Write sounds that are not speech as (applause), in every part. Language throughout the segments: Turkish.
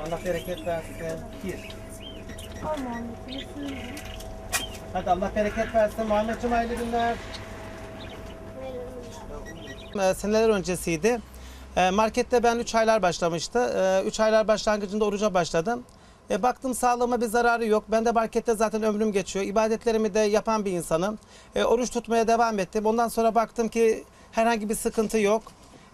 Allah bereket versin. Gir. Suyunu. Hadi Allah bereket versin. Muhammed'cim hayırlı günler. Ee, seneler öncesiydi. Ee, markette ben 3 aylar başlamıştı. 3 aylar başlangıcında oruca başladım. E, baktım sağlığıma bir zararı yok. Ben de markette zaten ömrüm geçiyor. İbadetlerimi de yapan bir insanım. E, oruç tutmaya devam ettim. Ondan sonra baktım ki herhangi bir sıkıntı yok.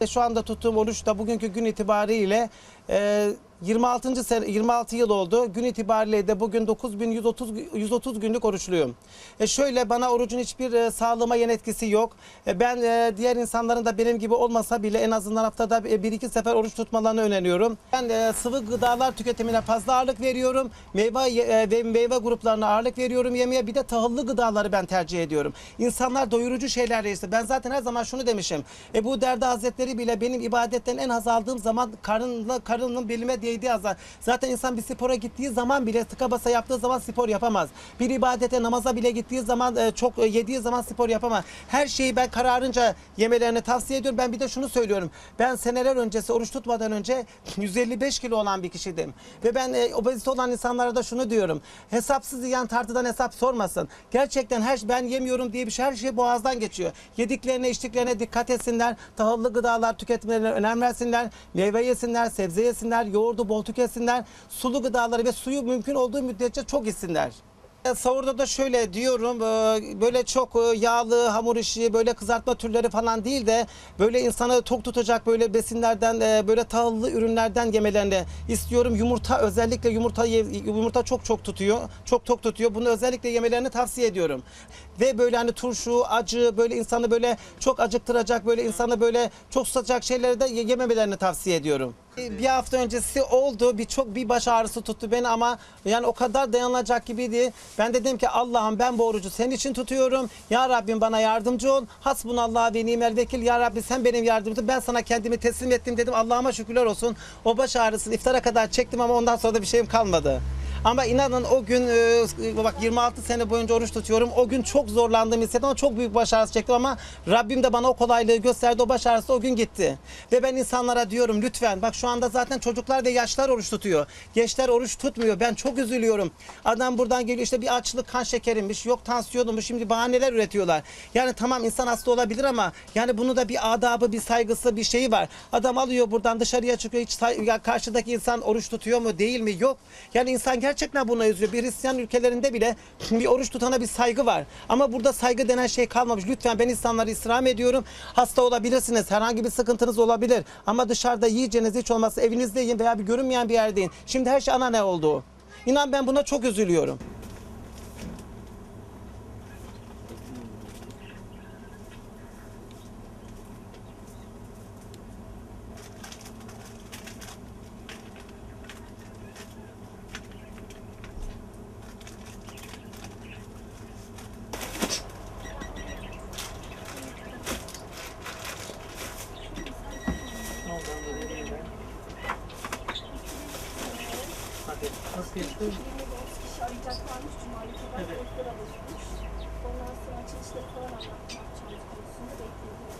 E, şu anda tuttuğum oruç da bugünkü gün itibariyle e, 26. sene 26 yıl oldu. Gün itibariyle de bugün 9130 130 günlük oruçluyum. E şöyle bana orucun hiçbir e, sağlığıma yan etkisi yok. E, ben e, diğer insanların da benim gibi olmasa bile en azından haftada bir bir iki sefer oruç tutmalarını öneriyorum. Ben e, sıvı gıdalar tüketimine fazla ağırlık veriyorum. Meyve e, ve meyve gruplarına ağırlık veriyorum yemeye. Bir de tahıllı gıdaları ben tercih ediyorum. İnsanlar doyurucu şeyler işte. Ben zaten her zaman şunu demişim. Ebu Derda Hazretleri bile benim ibadetten en haz aldığım zaman karınla karının belime değdiği azar. Zaten insan bir spora gittiği zaman bile tıka basa yaptığı zaman spor yapamaz. Bir ibadete namaza bile gittiği zaman e, çok e, yediği zaman spor yapamaz. Her şeyi ben kararınca yemelerini tavsiye ediyorum. Ben bir de şunu söylüyorum. Ben seneler öncesi oruç tutmadan önce (laughs) 155 kilo olan bir kişiydim. Ve ben e, obezite olan insanlara da şunu diyorum. Hesapsız yiyen tartıdan hesap sormasın. Gerçekten her ben yemiyorum diye bir şey her şey boğazdan geçiyor. Yediklerine içtiklerine dikkat etsinler. Tahıllı gıdalar tüketmelerine önem versinler. Meyve yesinler, sebze yesinler, yoğurdu bol tüketsinler. Sulu gıdaları ve suyu mümkün olduğu müddetçe çok içsinler. E, Sahurda da şöyle diyorum e, böyle çok e, yağlı hamur işi böyle kızartma türleri falan değil de böyle insanı tok tutacak böyle besinlerden böyle tahıllı ürünlerden yemelerini istiyorum. Yumurta özellikle yumurta yumurta çok çok tutuyor. Çok tok tutuyor. Bunu özellikle yemelerini tavsiye ediyorum. Ve böyle hani turşu, acı böyle insanı böyle çok acıktıracak böyle insanı böyle çok sıcak şeyleri de ye- yememelerini tavsiye ediyorum. Bir hafta öncesi oldu. Bir çok bir baş ağrısı tuttu beni ama yani o kadar dayanılacak gibiydi. Ben dedim ki Allah'ım ben bu orucu senin için tutuyorum. Ya Rabbim bana yardımcı ol. Hasbunallah ve nimel vekil. Ya Rabbi sen benim yardımcımsın. Ben sana kendimi teslim ettim dedim. Allah'ıma şükürler olsun. O baş ağrısını iftara kadar çektim ama ondan sonra da bir şeyim kalmadı. Ama inanın o gün e, bak 26 sene boyunca oruç tutuyorum. O gün çok zorlandığımı hissettim ama çok büyük baş çektim ama Rabbim de bana o kolaylığı gösterdi. O baş ağrısı o gün gitti. Ve ben insanlara diyorum lütfen bak şu anda zaten çocuklar ve yaşlar oruç tutuyor. Gençler oruç tutmuyor. Ben çok üzülüyorum. Adam buradan geliyor işte bir açlık kan şekerimmiş, yok tansiyonummuş. Şimdi bahaneler üretiyorlar. Yani tamam insan hasta olabilir ama yani bunu da bir adabı, bir saygısı, bir şeyi var. Adam alıyor buradan dışarıya çıkıyor. Hiç karşıdaki insan oruç tutuyor mu, değil mi? Yok. Yani insan gerçekten buna üzülüyor. Bir Hristiyan ülkelerinde bile bir oruç tutana bir saygı var. Ama burada saygı denen şey kalmamış. Lütfen ben insanları istirham ediyorum. Hasta olabilirsiniz. Herhangi bir sıkıntınız olabilir. Ama dışarıda yiyeceğiniz hiç olmazsa evinizde yiyin veya bir görünmeyen bir yerde yiyin. Şimdi her şey ana ne oldu? İnan ben buna çok üzülüyorum. Nasıl geçti? kişi arayacaklarmış. Cumali kadar Evet. Ondan sonra açılışları falan anlatmak çalışıyorsunuz.